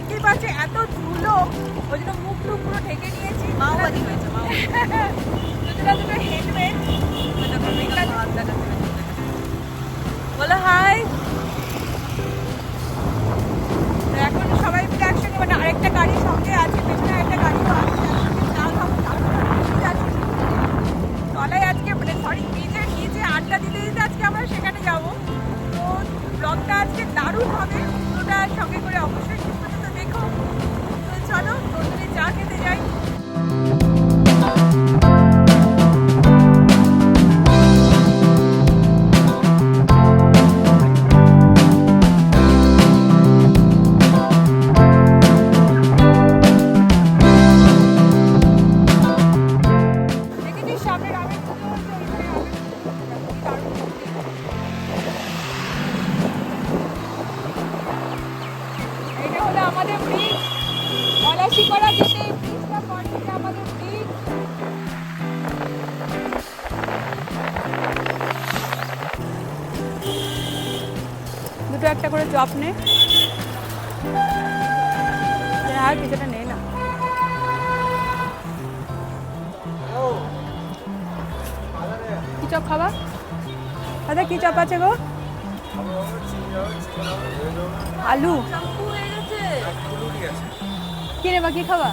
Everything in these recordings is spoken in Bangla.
দেখতেই পাচ্ছ এত ধুলো। ওই জন্য মুখ টুক পুরো ঢেকে নিয়েছি। মাওবাদী হয়েছে দুজনা দুটো হেলমেট বলো হাই। এখন সবাই মিলে একসঙ্গে মানে আরেকটা গাড়ি সঙ্গে আছে পেছনে একটা গাড়ি তলায় আজকে মানে সরি ব্রিজের নিচে আড্ডা দিতে দিতে আজকে আমরা সেখানে যাব। তো ব্লগটা আজকে দারুণ হবে পুরোটা সঙ্গে করে অবশ্যই চলো করা যেতে আমাদের ব্রিজ দুটো একটা করে চপ নে। আর কিছুটা নেই না। কি চপ খাবা? দাদা কি চপ আছে গো? আলু। কি কিনে বাকি খাওয়া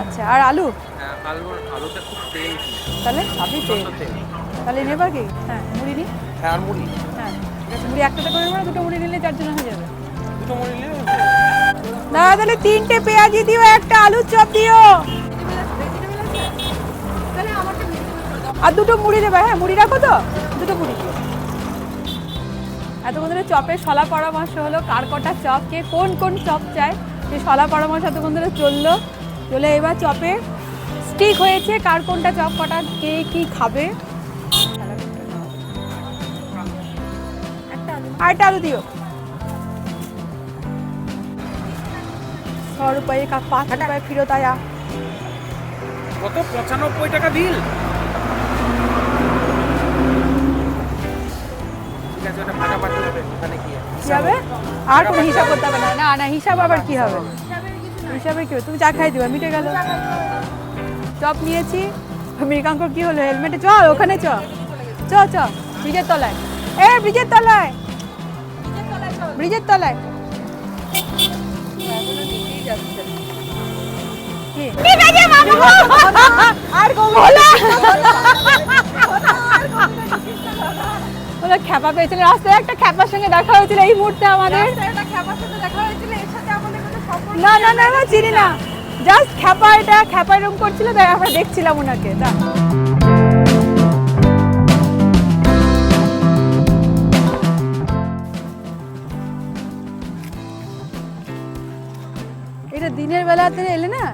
আচ্ছা আর আলু? হ্যাঁ, আলুটা তাহলে আপনি তাহলে নেবার কি? হ্যাঁ মুড়ি নি? হ্যাঁ আর মুড়ি। হ্যাঁ মুড়ি একটাতে করে নেব দুটো মুড়ি নিলে চারজন হয়ে যাবে। দুটো মুড়ি নিলে দাদা তাহলে তিনটে পেঁয়াজি দিও একটা আলুর চপ দিও। আর দুটো মুড়ি দেবে হ্যাঁ মুড়ি রাখো তো দুটো মুড়ি। এতক্ষণ ধরে চপের শলা পরামর্শ হলো কার কটা চপ কে কোন কোন চপ চায় সেই শলা পরামর্শ এতক্ষণ ধরে চলল। চলে এবার চপে স্টিক হয়েছে কার কোনটা চপ কটা কে কি খাবে। আরেকটা আলু দিও। সরুপাই পাঁচ টাকায় ফিরত আয়া। কত? পঁচানব্বই টাকা বিল কি হবে? আর কোনো হিসাব করতে হবে না। না না হিসাব আবার কি হবে? হিসাবে কি হবে? তুমি চা খাই দিবা মিটে গেল। চপ নিয়েছি। মৃগাঙ্ক কি হলো? হেলমেটে চ ওখানে চ। চ চ। ব্রিজের তলায়। এ ব্রিজের তলায়। ব্রিজের তলায়? আর হলো ওরা খ্যাপা পেয়েছিল। রাস্তায় একটা খ্যাপার সঙ্গে দেখা হয়েছিল এই মুহূর্তে আমাদের। না না না না। চিনি না। জাস্ট খ্যাপা এটা খ্যাপা এরকম করছিল তাই আমরা দেখছিলাম ওনাকে না এটা দিনের বেলাতে এলে না?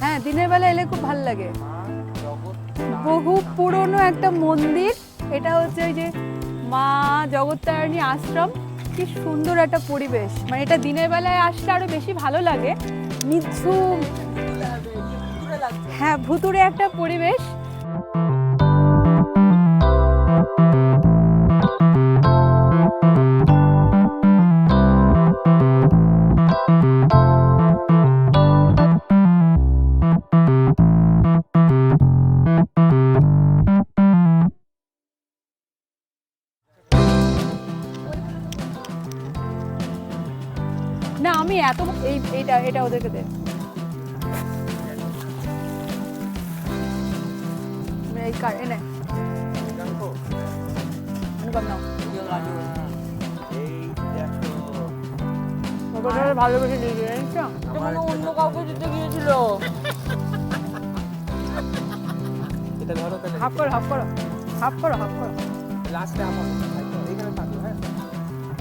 হ্যাঁ দিনের বেলা এলে খুব ভালো লাগে। বহু পুরনো একটা মন্দির। এটা হচ্ছে ওই যে মা জগত্তারিণী আশ্রম, কি সুন্দর একটা পরিবেশ। মানে এটা দিনের বেলায় আসলে আরও বেশি ভালো লাগে। নিঝুম। হ্যাঁ ভুতুরে একটা পরিবেশ। এটা ওদেরকে দে। এই কার এনে অনুপম নাও। ওটা ভালোবেসে দিয়ে দিয়ে জানিস তো? অন্য কাউকে দিতে গিয়েছিল। এটা ধরো তাহলে। হাফ করো হাফ করো। হাফ করো হাফ করো। লাস্টে আমার। এইখানে থাকো হ্যাঁ।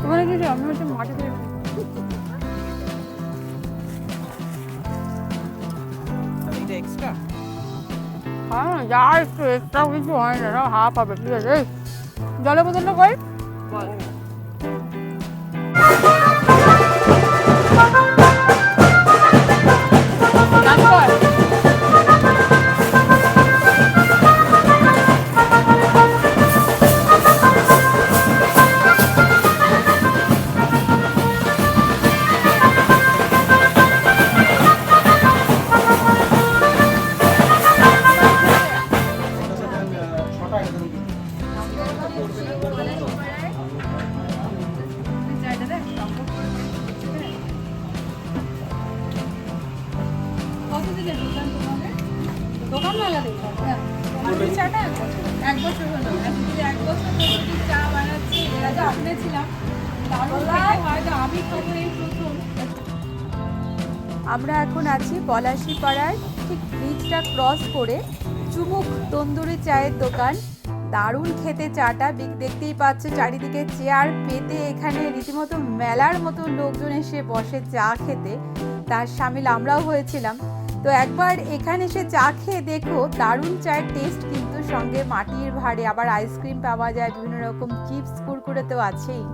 তোমার কিছু আমি হচ্ছে মাটিতে তাহলে এটা এক্সট্রা হ্যাঁ যা একটু এক্সট্রা কিছু হয় না হাফ হবে ঠিক আছে এই, জলের বোতলটা কই আমরা এখন আছি পলাশি পাড়ার ঠিক ব্রিজটা ক্রস করে চুমুক তন্দুরি চায়ের দোকান। দারুণ খেতে চাটা দেখতেই পাচ্ছ চারিদিকে চেয়ার পেতে এখানে রীতিমতো মেলার মতো লোকজন এসে বসে চা খেতে। তার সামিল আমরাও হয়েছিলাম। তো একবার এখানে এসে চা খেয়ে দেখো, দারুণ চায়ের টেস্ট কিন্তু সঙ্গে মাটির ভাড়ে। আবার আইসক্রিম পাওয়া যায়, বিভিন্ন রকম চিপস কুরকুরে তো আছেই।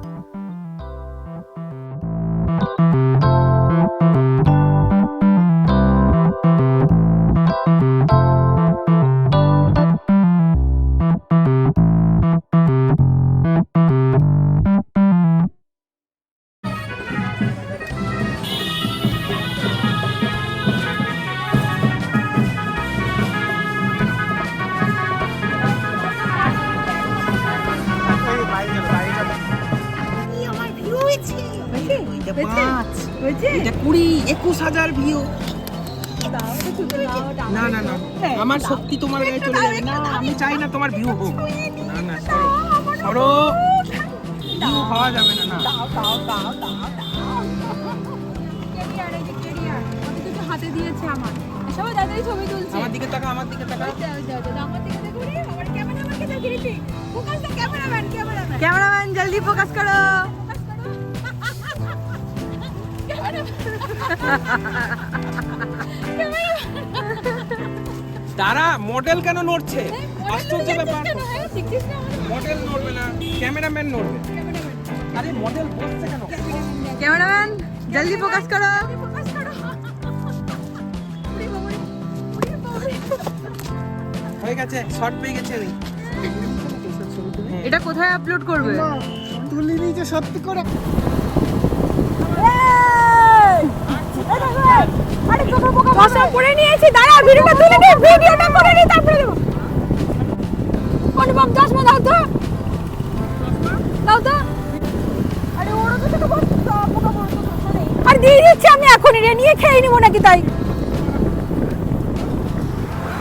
এটা কুড়ি একুশ হাজার ভিউ। না না না। আমার সত্যি তোমার গায়ে চলে যাবে। না আমি চাই না তোমার ভিউ হোক। না না সরো। সরো। ভিউ হওয়া যাবে না না। হাতে দিয়েছে আমার। সবাই দাদাই ছবি তুলছে। আমার দিকে তাকা আমার দিকে তাকা ক্যামেরাম্যান জলদি ফোকাস করো। তারা মডেল কেন নড়ছে? আশ্চর্য ব্যাপার। মডেল নড়বে না ক্যামেরাম্যান নড়বে। আরে মডেল বসছে কেন? ক্যামেরাম্যান জলদি ফোকাস করো। হয়ে গেছে শর্ট পেয়ে গেছে আমি। এটা কোথায় আপলোড করবে? তুলি নিচে সত্যি করে। মশা পড়ে নিয়েছি দাঁড়া ভিডিওটা তুলে নে ভিডিওটা করে নি তারপরে দেবো। অনুপম চশমা দাও তো। দাও তো। আরে ওরা তো ছোট দিয়ে দিচ্ছি আমি এখনই রে নিয়ে খেয়ে নিবো নাকি তাই?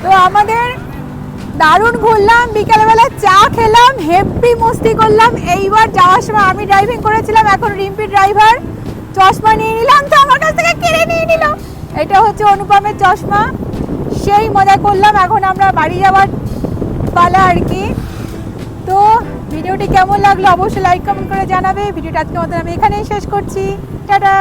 তো আমাদের দারুণ ঘুরলাম বিকেলবেলা চা খেলাম হেভি মস্তি করলাম। এইবার যাওয়ার সময় আমি ড্রাইভিং করেছিলাম এখন রিম্পি ড্রাইভার চশমা নিয়ে নিলাম, তো আমার কাছ থেকে কেড়ে নিয়ে নিল। এটা হচ্ছে অনুপমের চশমা। সেই মজা করলাম, এখন আমরা বাড়ি যাওয়ার পালা আর কি। তো ভিডিওটি কেমন লাগল অবশ্যই লাইক কমেন্ট করে জানাবে। ভিডিওটা আজকে মতো আমি এখানেই শেষ করছি। টাটা!